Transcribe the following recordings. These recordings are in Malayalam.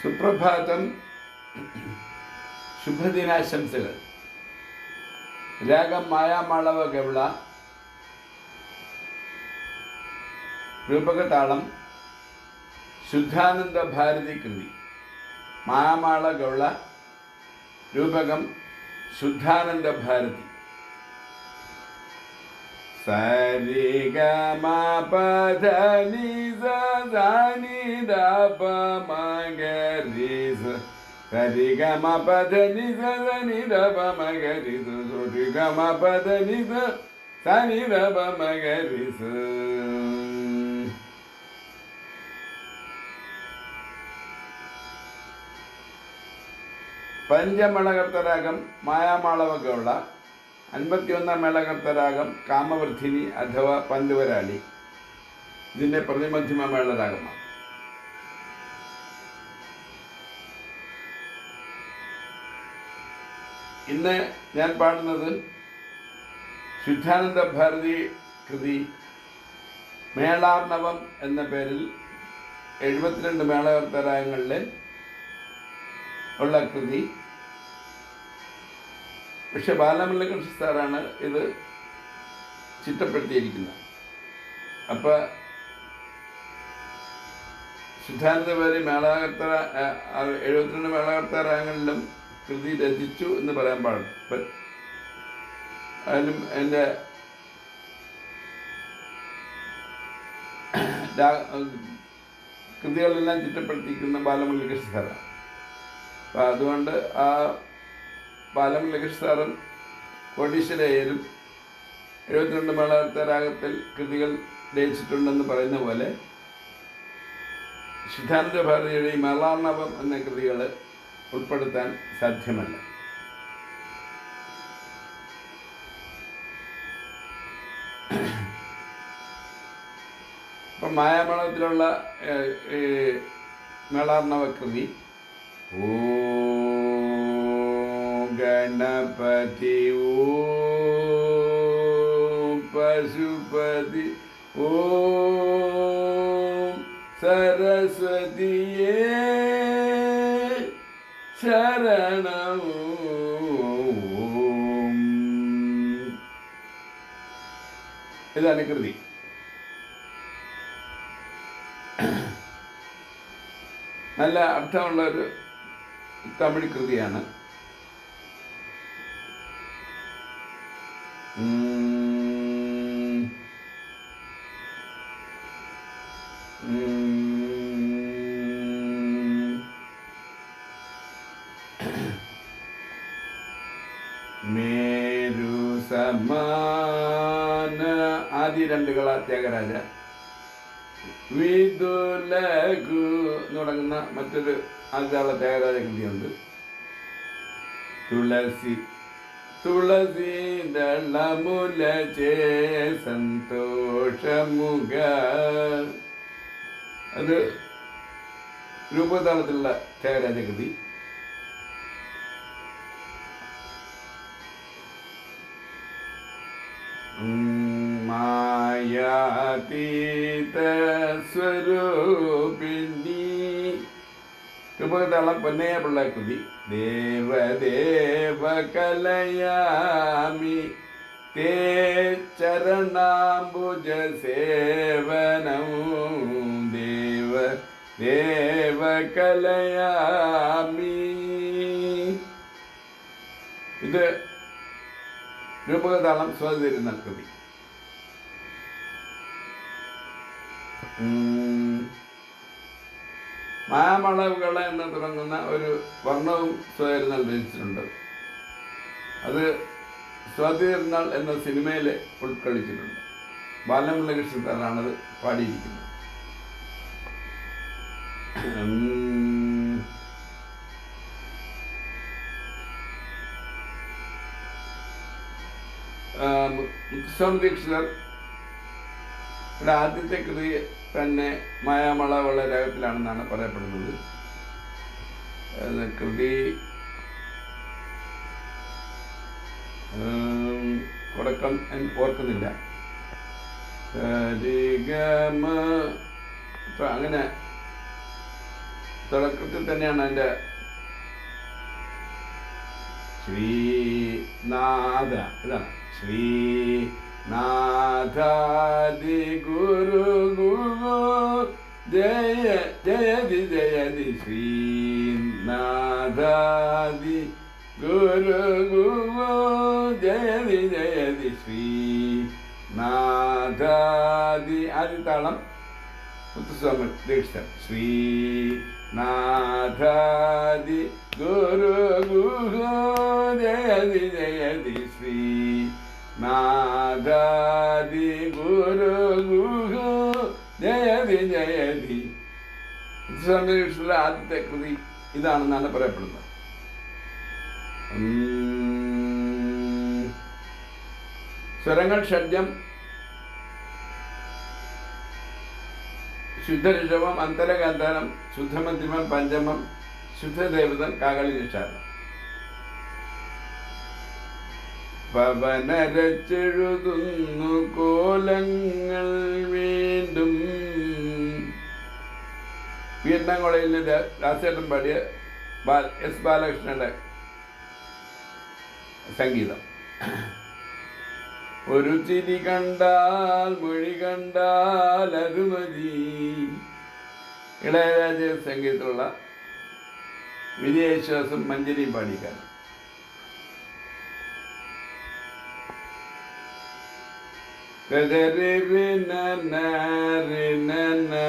സുപ്രഭാതം ശുഭദിനാശംസകൾ. രാഗം മായാമളവ ഗൗള രൂപകതാളം ശുദ്ധാനന്ദ ഭാരതി കൃതി മായാമാള ഗൗള രൂപകം ശുദ്ധാനന്ദ ഭാരതി. സരി ഗ മ പഞ്ചമേളകർത്തരാഗം മായാമാളവ ഗൗള അൻപത്തിയൊന്നാം മേളകർത്തരാഗം കാമവർദ്ധിനി അഥവാ പന്തുവരാളി. ഇതിന്റെ പ്രതിമധ്യമ മേളരാഗമാണ്. ഇന്ന് ഞാൻ പാടുന്നത് ശുദ്ധാനന്ദ ഭാരതി കൃതി മേളാർണവം എന്ന പേരിൽ എഴുപത്തിരണ്ട് മേളകർത്തരാഗങ്ങളിലെ ഉള്ള കൃതി. പക്ഷെ ബാലമുരളികൃഷ്ണ സാറാണ് ഇത് ചിട്ടപ്പെടുത്തിയിരിക്കുന്നത്. അപ്പോൾ സിദ്ധാന്തപേരി മേളാകർത്ത എഴുപത്തിരണ്ട് മേളാകർത്തരാങ്ങളിലും കൃതി രചിച്ചു എന്ന് പറയാൻ ഇപ്പം അതിലും എന്റെ കൃതികളെല്ലാം ചിട്ടപ്പെടുത്തിയിരിക്കുന്ന ബാലമുരളികൃഷ്ണ സാറാണ് അപ്പം അതുകൊണ്ട് ആ ബാലമുരളികൃഷ്ണ സാറും കോടീശ്വരയ്യരും എഴുപത്തിരണ്ട് മേളാർത്ത രാഗത്തിൽ കൃതികൾ രചിച്ചിട്ടുണ്ടെന്ന് പറയുന്ന പോലെ സിദ്ധാനന്ദ ഭാരതിയുടെ ഈ മേളാർണവം എന്ന കൃതികൾ ഉൾപ്പെടുത്താൻ സാധ്യമല്ല. ഇപ്പം മായാമേളത്തിലുള്ള മേളാർണവ കൃതി ഓ ഗണപതി പശുപതി ഓ സരസ്വതിയേ ശരണം ഇതാണ് കൃതി. നല്ല അർത്ഥമുള്ള ഒരു തമിഴ് കൃതിയാണ്. മേരു സമാന ആദ്യ രണ്ട് ത്യാഗരാജ. വിദുലകു തുടങ്ങുന്ന മറ്റൊരു ആദ്യകാല ത്യാഗരാജ കൃതിയുണ്ട്. തുളസി തുളസി ദളമുല ചേ സന്തോഷമുഖ അത് രൂപതാളത്തിലുള്ള ത്യാഗരാജ രൂപകതാളം പൊന്നയ പിള്ള കൃതി. ദേവദേവ കലയാമി തേ ചരണാംബുജ സേവനം. ദേവ ദേവ കലയാമി ഇത് രൂപകതാളം സ്വതിരുന്ന കൃതി. മാമളവുകൾ എന്ന് തുടങ്ങുന്ന ഒരു വർണവും സ്വയരുന്നാൾ രചിച്ചിട്ടുണ്ട്. അത് സ്വാതിരുന്നാൾ എന്ന സിനിമയിൽ ഉൾക്കൊള്ളിച്ചിട്ടുണ്ട്. ബാലമുരളികൃഷ്ണനാണത് പാടിയിരിക്കുന്നത്. ഉം. ആ, മുത്തുസ്വാമി ദീക്ഷിതർ. ആദ്യത്തെ കൃതി തന്നെ മായാമള ഉള്ള രാഗത്തിലാണെന്നാണ് പറയപ്പെടുന്നത്. കൃതി തുടക്കം ഓർക്കുന്നില്ല. അങ്ങനെ തുടക്കത്തിൽ തന്നെയാണ് അതിന്റെ ശ്രീനാഥ ഇതാണ് Natali gurumulu deye deyedi deyedi sin Natali gurumulu deyedi deyedi sin Natali ఆది తాళం ముత్తుస్వామి దీక్షిస్తారు శ్రీ నాథాది గురు గురు జయది జయది శ్రీ നാദാദി ഗുരു ഗുഹു. ജയതി ജയതി ദീക്ഷിതരുടെ ആദ്യത്തെ കൃതി ഇതാണെന്നാണ് പറയപ്പെടുന്നത്. സ്വരങ്ങൾ ഷഡ്ജം ശുദ്ധരിഷവം അന്തരഗാന്ധാരം ശുദ്ധമധ്യമം പഞ്ചമം ശുദ്ധദേവതം കാകളി നിഷാദം. പവനരച്ചെഴുതുന്നു കോലങ്ങൾ വീണ്ടും. വീണ്ടംകുളയിൽ രാസേട്ടൻ പാടിയ എസ് ബാലകൃഷ്ണന്റെ സംഗീതം. ഒരു ചിരി കണ്ടാൽ മൊഴി കണ്ടാൽ അത് മതി Ilaiyaraaja സംഗീതത്തിലുള്ള വിജയേശ്വാസം മഞ്ജരിയും പാടിക്കാരൻ re re re na na na na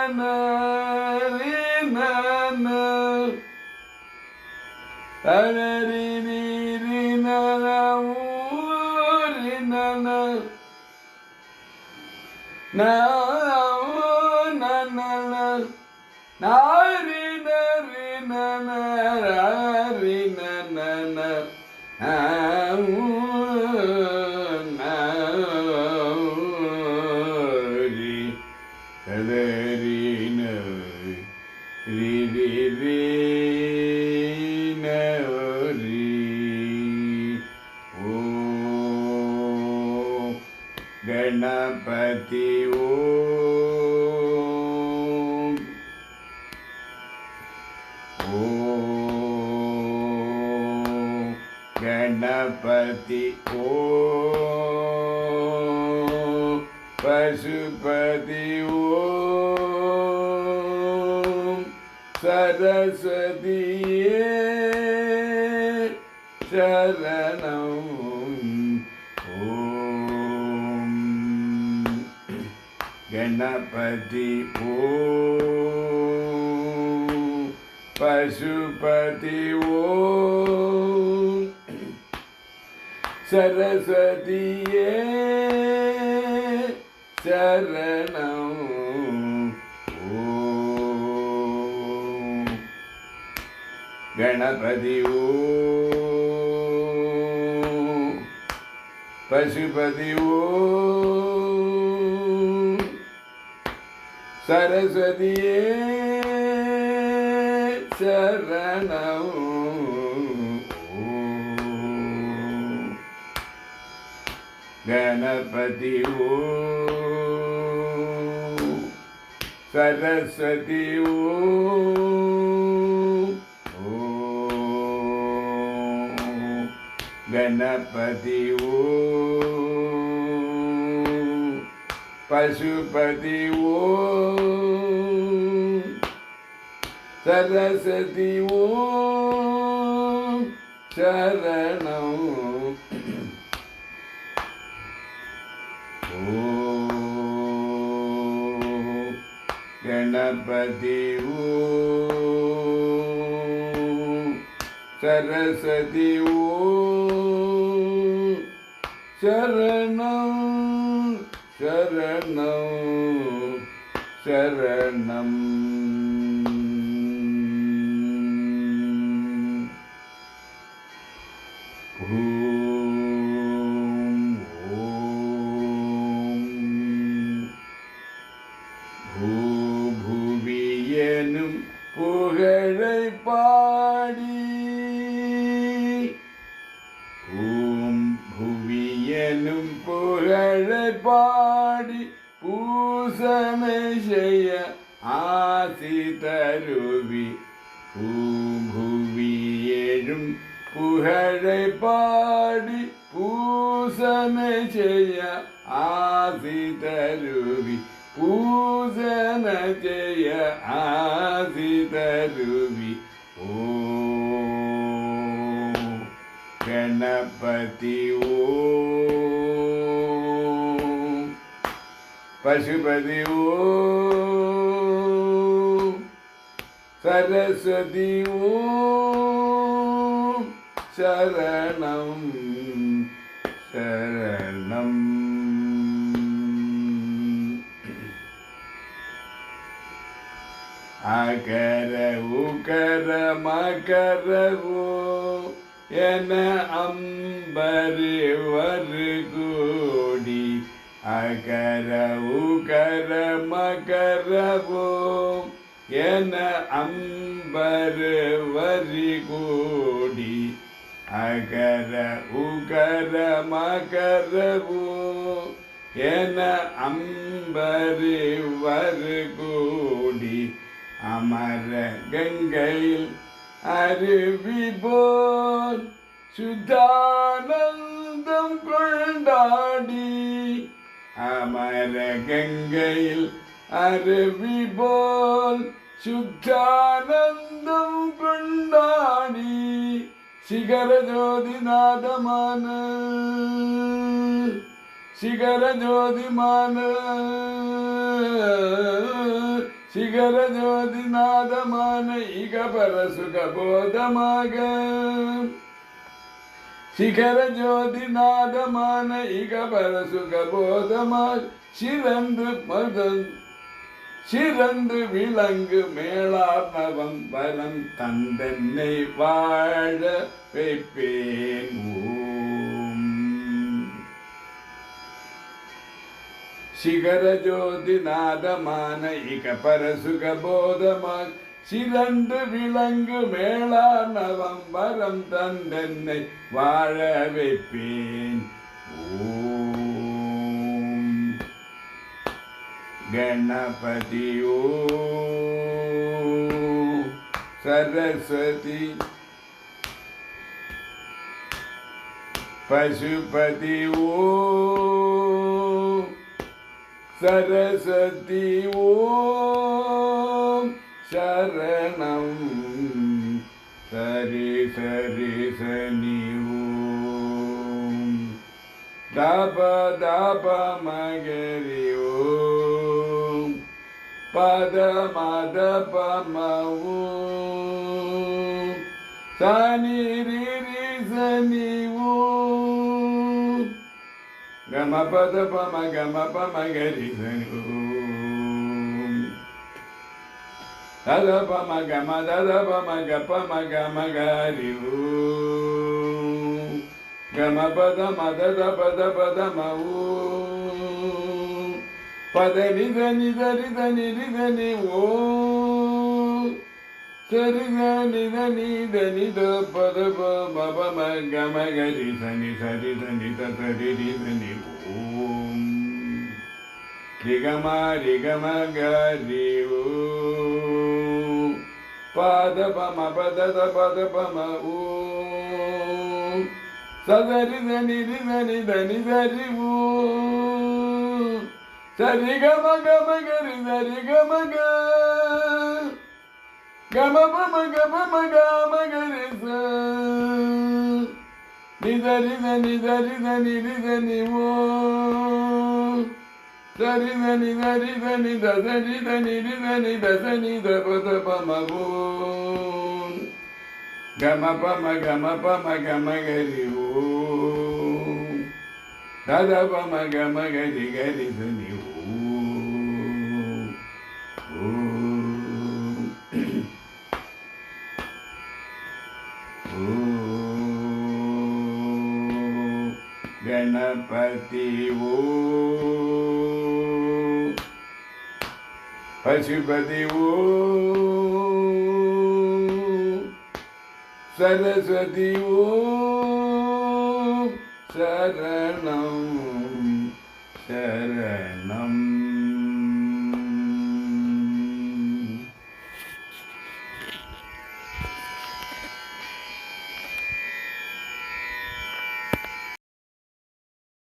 na na na na Pasupati O Pasupati O Sarasati Charanam Om. Ganapati O Pasupati Om சரஸ்வதியே சரணம் கணபதி ஓ பசுபதி ஓ சரஸ்வதியே சரணம் ಗಣಪತಿ ಓ ಸರಸ್ವತಿ ಓ ಗಣಪತಿ ಓ ಪಶುಪತಿ ಓ ಸರಸ್ವತಿ ಓ ಶರಣವು ಗಣಪತಿ ಓ ಸರಸ್ವತಿ ಓ ಶರಣ ಶರಣ ಶರಣಂ പാടി പൂസന ചെയ്യ ആസിതരുവി പൂജന ജയ ആദിതരുവി ഓ ഗണപതി ഓ പശുപതി ഓ സരസ്വതി ഓ ശരണം சரணம். அகர உகர மகரவோ என அம்பரு வருகோடி. அகர உகர மகரவோ என அம்பரு வரிகோடி. அகர உகர மகரவு என அம்பரு வருகூடி அமர கங்கையில் அருவி போல் சுதானந்தம் கொண்டாடி அமர கங்கையில் அருவி போல் சுத்தானந்தம் கொண்டாடி శిఖర జ్యోతి నాదమాన శిఖర జ్యోతి మాన శిఖర జ్యోతి నాదమాన ఇక పరసుఖ బోధమాగ శిఖర జ్యోతి నాదమాన ఇక పరసుఖ బోధమాగ శిరందు పదంతు சிறந்து விளங்கு மேளார்ணவம் வரம் தந்தென்னை வாழ வைப்பேன் சிகர ஜோதி நாதமான இக பரசுக போதமாய் சிறந்து விளங்கு மேளார்ணவம் வரம் தந்தென்னை வாழ வைப்பேன் ಗಣಪತಿಯೋ ಸರಸ್ವತಿ ಪಶುಪತಿಯೋ ಸರಸ್ವತಿಯೋ ಶರಣಂ ಸರಿ ಸರಿ ಸನಿಯೋ. ದಾಪ ದಾಪ ಮಗರಿ Padamadapamau Saniririzaniu Gamapadapama Gamapamagarizaniu Dadapamagama Dadapamagapamagamagariu Gamapadama Dadapadapadamau పదని దని దరి దని రిదని ఓ. సరిగని దని దని ద పద బబ గమ గరి సని సరి దని తరి రిదని ఓం. రిగమ రిగమ గరి ఓ. పాద పమ పద పద పమ ఓ సదరి దని రిదని దని దరి ఓ సరి గమ గమ గరి సరి గమ గమ మమ గమ గమ గరి నిదరి దని దరి దని రిదని ఓ దరి దని దరి దని దరి దని రిదని దసని దప దప మగో గమ పమ గమ పమ గమ గరి ఓ దద పమ గమ గరి గరి దని ఓ ಗಣಪತಿಯೂ ಪಶುಪತಿಯೂ ಸರಸ್ವತಿಯೂ ಶರಣಂ ಶರಣ